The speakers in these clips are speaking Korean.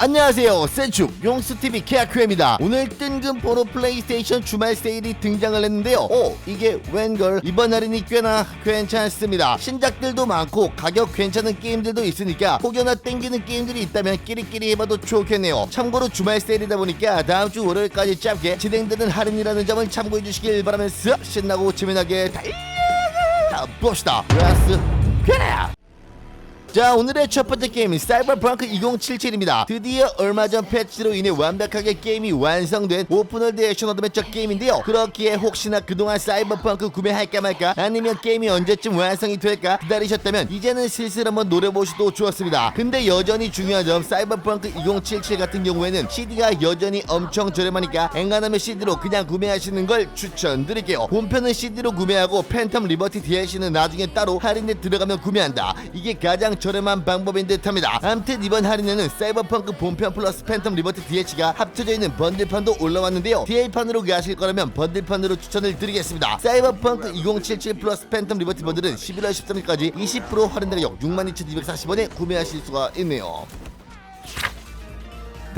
안녕하세요. 센축 용수TV 케아큐입니다. 오늘 뜬금 포로 플레이스테이션 주말 세일이 등장을 했는데요. 오 이게 웬걸? 이번 할인이 꽤나 괜찮습니다. 신작들도 많고 가격 괜찮은 게임들도 있으니까 혹여나 땡기는 게임들이 있다면 끼리끼리 해봐도 좋겠네요. 참고로 주말 세일이다 보니까 다음주 월요일까지 짧게 진행되는 할인이라는 점을 참고해 주시길 바라면서 신나고 재미나게 달려 봅시다. 라스 그래 자 오늘의 첫 번째 게임은 사이버펑크 2077입니다. 드디어 얼마 전 패치로 인해 완벽하게 게임이 완성된 오픈월드 액션 어드벤처 게임인데요. 그렇기에 혹시나 그동안 사이버펑크 구매할까 말까 아니면 게임이 언제쯤 완성이 될까 기다리셨다면 이제는 슬슬 한번 노려보셔도 좋았습니다. 근데 여전히 중요한 점 사이버펑크 2077 같은 경우에는 CD가 여전히 엄청 저렴하니까 엔간하면 CD로 그냥 구매하시는 걸 추천드릴게요. 본편은 CD로 구매하고 팬텀 리버티 DLC는 나중에 따로 할인에 들어가면 구매한다. 이게 가장 저렴한 방법인 듯합니다. 아무튼 이번 할인에는 사이버펑크 본편 플러스 팬텀 리버티 DLC가 합쳐져 있는 번들판도 올라왔는데요. DL판으로 가실 거라면 번들판으로 추천을 드리겠습니다. 사이버펑크 2077 플러스 팬텀 리버티 번들은 11월 13일까지 20% 할인 가격 62,240원에 구매하실 수가 있네요.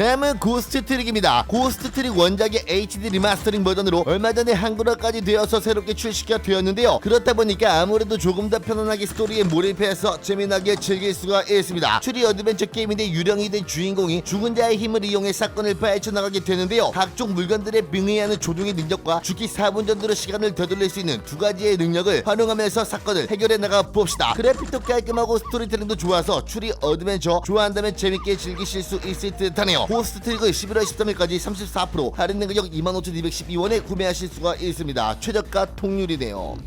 다음은 고스트 트릭입니다. 고스트 트릭 원작의 HD 리마스터링 버전으로 얼마 전에 한글화까지 되어서 새롭게 출시가 되었는데요. 그렇다 보니까 아무래도 조금 더 편안하게 스토리에 몰입해서 재미나게 즐길 수가 있습니다. 추리 어드벤처 게임인데 유령이 된 주인공이 죽은 자의 힘을 이용해 사건을 파헤쳐 나가게 되는데요. 각종 물건들에 빙의하는 조종의 능력과 죽기 4분 전으로 시간을 되돌릴 수 있는 두 가지의 능력을 활용하면서 사건을 해결해 나가 봅시다. 그래픽도 깔끔하고 스토리텔링도 좋아서 추리 어드벤처 좋아한다면 재밌게 즐기실 수 있을 듯하네요. 고스트 트릭을 11월 13일까지 34% 할인된 가격 25,212원에 구매하실 수가 있습니다. 최저가 통률이네요.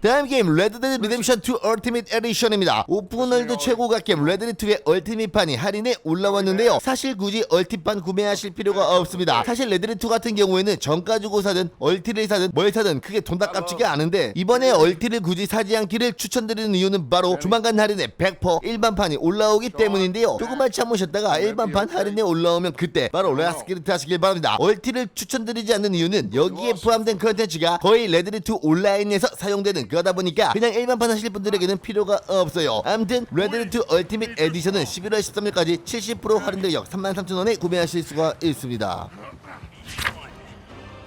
다음 게임 레드데드 리뎀션 2 얼티밋 에디션입니다. 오픈월드 최고가 게임 레드데드 2의 얼티밋판이 할인에 올라왔는데요. 사실 굳이 얼티판 구매하실 필요가 없습니다. 사실 레드데드 2 같은 경우에는 정가 주고 사든 얼티를 사든 뭘 사든 크게 돈 아깝지가 않은데 이번에 얼티를 굳이 사지 않기를 추천드리는 이유는 바로 조만간 할인에 100% 일반판이 올라오기 때문인데요. 조금만 참으셨다가 일반판 할인에 올라오면 그때 바로 레아스키를 하시길 바랍니다. 얼티를 추천드리지 않는 이유는 여기에 포함된 컨텐츠가 거의 레드데드 2 온라인에서 사용되는 그러다 보니까 그냥 일반판 하실 분들에게는 필요가 없어요. 아무튼 레드리트 얼티밋 에디션은 11월 13일까지 70% 할인 가격 33,000원에 구매하실 수가 있습니다.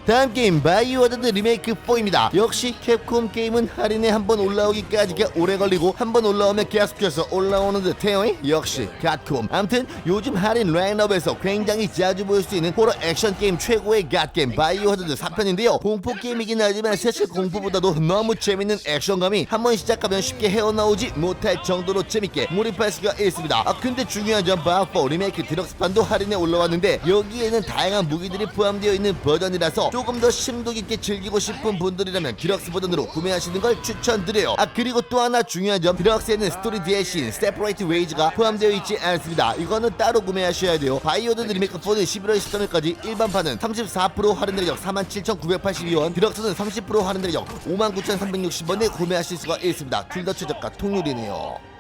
다음 게임 바이오하자드 리메이크 4입니다. 역시 캡콤 게임은 할인에 한 번 올라오기까지가 오래 걸리고 한 번 올라오면 계속해서 올라오는 듯해요. 역시 갓콤. 아무튼 요즘 할인 라인업에서 굉장히 자주 볼 수 있는 호러 액션 게임 최고의 갓게임 바이오하자드 4편인데요. 공포 게임이긴 하지만 사실 공포보다도 너무 재밌는 액션감이 한 번 시작하면 쉽게 헤어나오지 못할 정도로 재밌게 몰입할 수가 있습니다. 아 근데 중요한 점 바이오 리메이크 디럭스판도 할인에 올라왔는데 여기에는 다양한 무기들이 포함되어 있는 버전이라서 조금 더 심도 깊게 즐기고 싶은 분들이라면 디럭스 버전으로 구매하시는 걸 추천드려요. 아 그리고 또 하나 중요한 점 디럭스에는 스토리 DLC인 세퍼레이트 웨이즈가 포함되어 있지 않습니다. 이거는 따로 구매하셔야 돼요. 바이오드 리메이크 4는 11월 13일까지 일반판은 34% 할인 가격 47,982원, 디럭스는 30% 할인 가격 59,360원에 구매하실 수가 있습니다. 둘 다 최저가 통률이네요.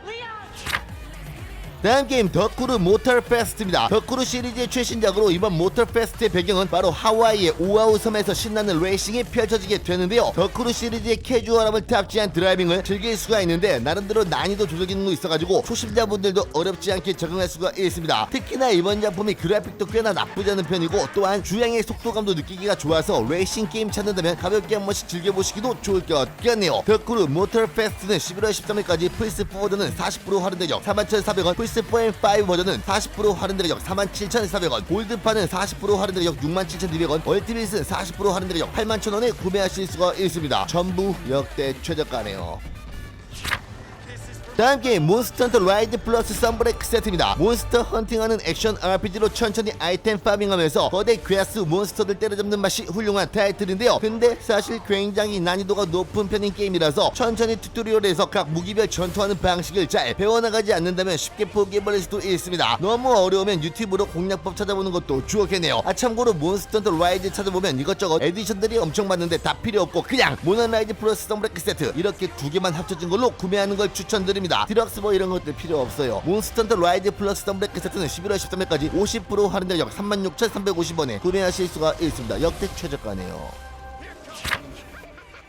다음 게임 덕후르 모터 페스트입니다. 덕후르 시리즈의 최신작으로 이번 모터 페스트의 배경은 바로 하와이의 오아우 섬에서 신나는 레이싱이 펼쳐지게 되는데요. 덕후르 시리즈의 캐주얼함을 탑재한 드라이빙을 즐길 수가 있는데 나름대로 난이도 조절 기능도 있어가지고 초심자분들도 어렵지 않게 적응할 수가 있습니다. 특히나 이번 작품이 그래픽도 꽤나 나쁘지 않은 편이고 또한 주행의 속도감도 느끼기가 좋아서 레이싱 게임 찾는다면 가볍게 한 번씩 즐겨보시기도 좋을 것 같네요. 덕후르 모터 페스트는 11월 13일까지 플스4 버전은 40% 할인 가격 41,400원 플스 4 5 버전은 40% 할인 가격 47,400원. 골드판은 40% 할인 가격 67,200원. 얼티밋은 40% 할인 가격 81,000원에 구매하실 수가 있습니다. 전부 역대 최저가네요 다음 게임 몬스터 헌터 라이드 플러스 썬브레이크 세트입니다. 몬스터 헌팅하는 액션 RPG로 천천히 아이템 파밍하면서 거대 괴수 몬스터들 때려잡는 맛이 훌륭한 타이틀인데요. 근데 사실 굉장히 난이도가 높은 편인 게임이라서 천천히 튜토리얼에서 각 무기별 전투하는 방식을 잘 배워나가지 않는다면 쉽게 포기해버릴 수도 있습니다. 너무 어려우면 유튜브로 공략법 찾아보는 것도 좋겠네요. 아 참고로 몬스터 헌터 라이드 찾아보면 이것저것 에디션들이 엄청 많은데 다 필요 없고 그냥 모넌 라이드 플러스 썬브레이크 세트 이렇게 두 개만 합쳐진 걸로 구매하는 걸 추천드립니다. 디럭스 뭐 이런 것들 필요 없어요. 몬스터 라이드 플러스 썬브레이크 세트는 11월 13일까지 50% 할인 가격 36,350원에 구매하실 수가 있습니다. 역대 최저가네요.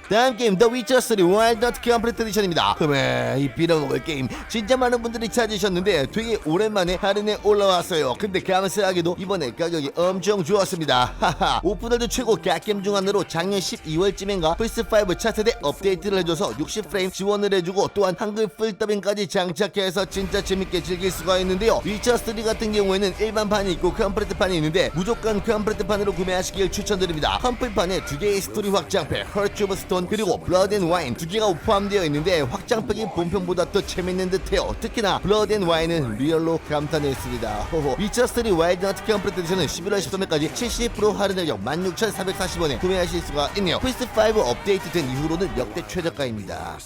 다음 게임 더 위쳐 3 와일드 너트 컴플리트 에디션입니다. 흠에 이 빌어먹을 게임 진짜 많은 분들이 찾으셨는데 되게 오랜만에 할인에 올라왔어요. 근데 감사하게도 이번에 가격이 엄청 좋았습니다. 하하 오픈월드 최고 갓겜 중 하나로 작년 12월쯤인가 플스5 차세대 업데이트를 해줘서 60프레임 지원을 해주고 또한 한글 풀 더빙까지 장착해서 진짜 재밌게 즐길 수가 있는데요. 위쳐 3 같은 경우에는 일반판이 있고 컴플리트판이 있는데 무조건 컴플리트판으로 구매하시길 추천드립니다. 컴플판에 두 개의 스토리 확장팩, 헐츠 오브 스톤 그리고 블러드 앤 와인 두 개가 포함되어 있는데 확장팩이 본편보다 더 재밌는 듯해요. 특히나 블러드 앤 와인은 리얼로 감탄했습니다. 호호. 위쳐 3 와일드 너트 컴플리트 에디션은 11월 13일까지 70% 할인 가격 16,440원에 구매하실 수가 있네요. 플스5 업데이트 된 이후로는 역대 최저가입니다.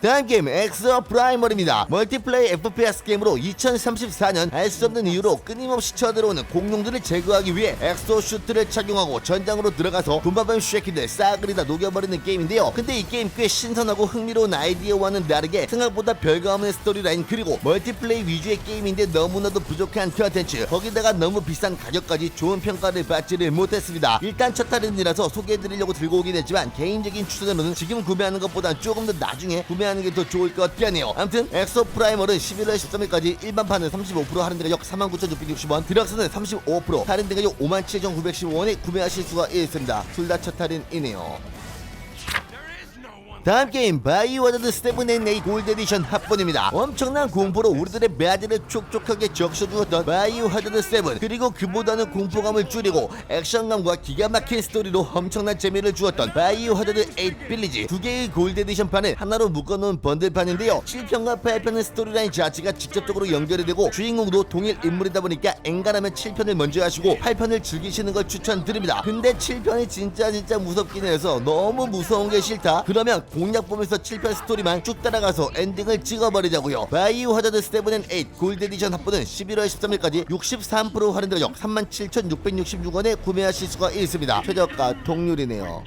다음 게임 엑소 프라이머리입니다. 멀티플레이 FPS 게임으로 2034년 알 수 없는 이유로 끊임없이 쳐들어오는 공룡들을 제거하기 위해 엑소 슈트를 착용하고 전장으로 들어가서 돈바뱀 쉐키들 싸그리 다 녹여버리는 게임인데요. 근데 이 게임 꽤 신선하고 흥미로운 아이디어와는 다르게 생각보다 별거 없는 스토리라인 그리고 멀티플레이 위주의 게임인데 너무나도 부족한 컨텐츠 거기다가 너무 비싼 가격까지 좋은 평가를 받지를 못했습니다. 일단 첫 할인이라서 소개해드리려고 들고 오긴 했지만 개인적인 추천으로는 지금 구매하는 것보다 조금 더 나중에 구매하는 게 더 좋을 것 같네요. 아무튼 엑소 프라이머는 11월 13일까지 일반판은 35% 할인 가격 49,660원, 디럭스는 35% 할인 가격 57,915원에 구매하실 수가 있습니다. 둘 다 첫 할인이네요. 다음 게임 바이오하자드 7&8 골드 에디션 합본입니다. 엄청난 공포로 우리들의 매아지를 촉촉하게 적셔주었던 바이오하자드 7 그리고 그보다는 공포감을 줄이고 액션감과 기가 막힌 스토리로 엄청난 재미를 주었던 바이오하자드 8 빌리지 두 개의 골드 에디션 판을 하나로 묶어놓은 번들판인데요. 7편과 8편의 스토리라인 자체가 직접적으로 연결이 되고 주인공도 동일 인물이다 보니까 엔간하면 7편을 먼저 하시고 8편을 즐기시는 걸 추천드립니다. 근데 7편이 진짜 진짜 무섭긴 해서 너무 무서운 게 싫다? 그러면 공략 보면서 7편 스토리만 쭉 따라가서 엔딩을 찍어버리자고요. 바이오 하자드 7&8 골드 에디션 합본은 11월 13일까지 63% 할인 가격 37,666원에 구매하실 수가 있습니다. 최저가 동률이네요.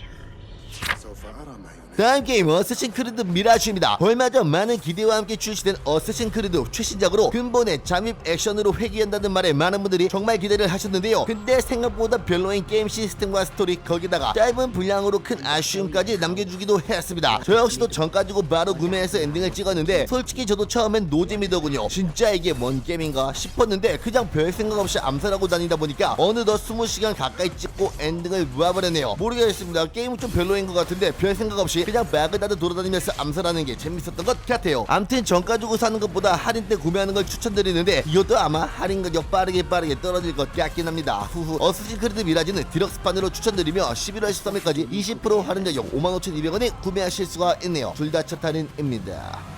다음 게임 어쌔신 크리드 미라주입니다. 얼마 전 많은 기대와 함께 출시된 어쌔신 크리드 최신작으로 근본의 잠입 액션으로 회귀한다는 말에 많은 분들이 정말 기대를 하셨는데요. 근데 생각보다 별로인 게임 시스템과 스토리 거기다가 짧은 분량으로 큰 아쉬움까지 남겨주기도 했습니다. 저 역시도 전 가지고 바로 구매해서 엔딩을 찍었는데 솔직히 저도 처음엔 노잼이더군요. 진짜 이게 뭔 게임인가 싶었는데 그냥 별 생각 없이 암살하고 다니다 보니까 어느덧 20시간 가까이 찍고 엔딩을 놓아버렸네요. 모르겠습니다. 게임은 좀 별로인 것 같은데 별 생각 없이 그냥 바그다드 돌아다니면서 암살하는 게 재밌었던 것 같아요. 암튼 전 가지고 사는 것보다 할인 때 구매하는 걸 추천드리는데 이것도 아마 할인 가격 빠르게 빠르게 떨어질 것 같긴 합니다. 후후 어스신 크리드 미라지는 디럭스판으로 추천드리며 11월 13일까지 20% 할인 가격 55,200원에 구매하실 수가 있네요. 둘 다 첫 할인입니다.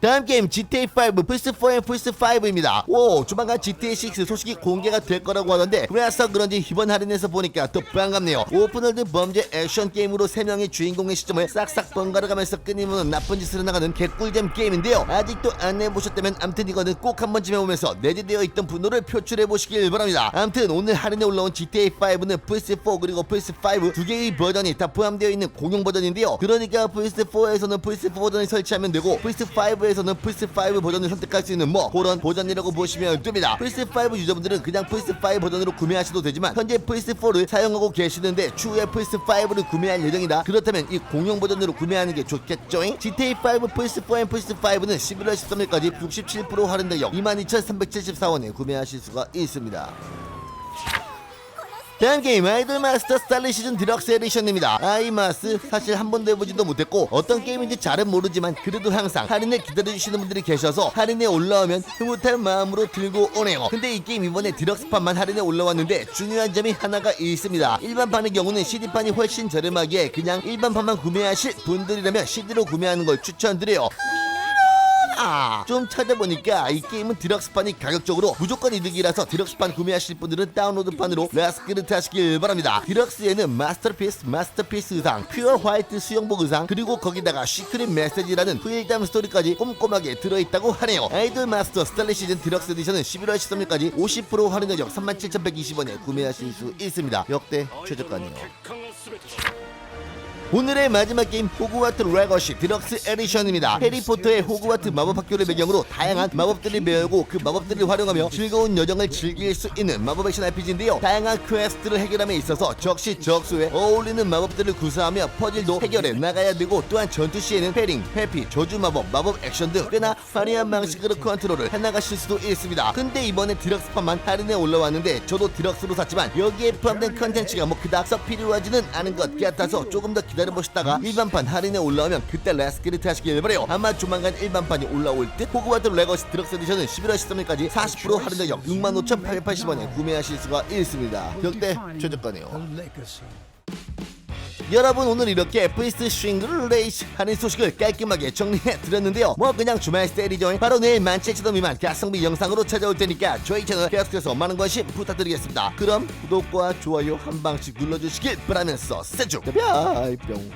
다음 게임 GTA5 플스4의 플스5입니다. 오 조만간 GTA6 소식이 공개가 될 거라고 하던데 그래서 그런지 이번 할인에서 보니까 더 반갑네요. 오픈월드 범죄 액션 게임으로 3명의 주인공의 시점을 싹싹 번갈아가면서 끊임없는 나쁜 짓을 해나가는 개꿀잼 게임인데요. 아직도 안 해보셨다면 암튼 이거는 꼭 한 번쯤 해보면서 내재되어 있던 분노를 표출해보시길 바랍니다. 암튼 오늘 할인에 올라온 GTA5는 플스4 그리고 플스5 두 개의 버전이 다 포함되어 있는 공용 버전인데요. 그러니까 플스4에서는 플스4 버전을 설치하면 되고 플스5에 서는 플스5 버전을 선택할 수 있는 뭐 그런 버전이라고 보시면 됩니다. 플스5 유저분들은 그냥 플스5 버전으로 구매하셔도 되지만 현재 플스4를 사용하고 계시는데 추후에 플스5를 구매할 예정이다. 그렇다면 이 공용 버전으로 구매하는 게 좋겠죠? GTA5 플스4 앤 플스5는 11월 13일까지 67% 할인 가격 22,374원에 구매하실 수가 있습니다. 다음 게임 아이돌 마스터 스타일 시즌 디럭스 에디션입니다. 아이마스 사실 한 번도 해보지도 못했고 어떤 게임인지 잘은 모르지만 그래도 항상 할인을 기다려주시는 분들이 계셔서 할인에 올라오면 흐뭇한 마음으로 들고 오네요. 근데 이 게임 이번에 디럭스판만 할인에 올라왔는데 중요한 점이 하나가 있습니다. 일반판의 경우는 CD판이 훨씬 저렴하기에 그냥 일반판만 구매하실 분들이라면 CD로 구매하는 걸 추천드려요. 아, 좀 찾아보니까 이 게임은 디럭스판이 가격적으로 무조건 이득이라서 디럭스판 구매하실 분들은 다운로드판으로 라스크를 타시길 바랍니다. 디럭스에는 마스터피스, 마스터피스 의상, 퓨어 화이트 수영복 의상, 그리고 거기다가 시크릿 메시지라는 후일담 스토리까지 꼼꼼하게 들어있다고 하네요. 아이돌 마스터 스타일리 시즌 디럭스 에디션은 11월 13일까지 50% 할인 가격 37,120원에 구매하실 수 있습니다. 역대 최저가네요. 오늘의 마지막 게임 호그와트 레거시 디럭스 에디션입니다. 해리포터의 호그와트 마법학교를 배경으로 다양한 마법들을 배우고 그 마법들을 활용하며 즐거운 여정을 즐길 수 있는 마법 액션 RPG인데요. 다양한 퀘스트를 해결함에 있어서 적시적소에 어울리는 마법들을 구사하며 퍼즐도 해결해 나가야 되고 또한 전투 시에는 패링, 회피, 저주 마법, 마법 액션 등 꽤나 화려한 방식으로 컨트롤을 해나가실 수도 있습니다. 근데 이번에 디럭스판만 할인에 올라왔는데 저도 디럭스로 샀지만 여기에 포함된 컨텐츠가 뭐 그닥 썩 필요하지는 않은 것 같아서 조금 더 기 다려보시다가 일반판 할인에 올라오면 그때 레스키리트 하시길 바래요. 아마 조만간 일반판이 올라올 듯 호그와트 레거시 디럭스 에디션은 11월 13일까지 40% 할인 가격 65,880원에 구매하실 수가 있습니다. 역대 최저가네요. 여러분 오늘 이렇게 F.E.S. 싱글 레이스 하는 소식을 깔끔하게 정리해 드렸는데요. 뭐 그냥 주말 세리죠 바로 내일 17,000원 미만 가성비 영상으로 찾아올 테니까 저희 채널 계속해서 많은 관심 부탁드리겠습니다. 그럼 구독과 좋아요 한 방씩 눌러주시길 바라면서 세주 뿅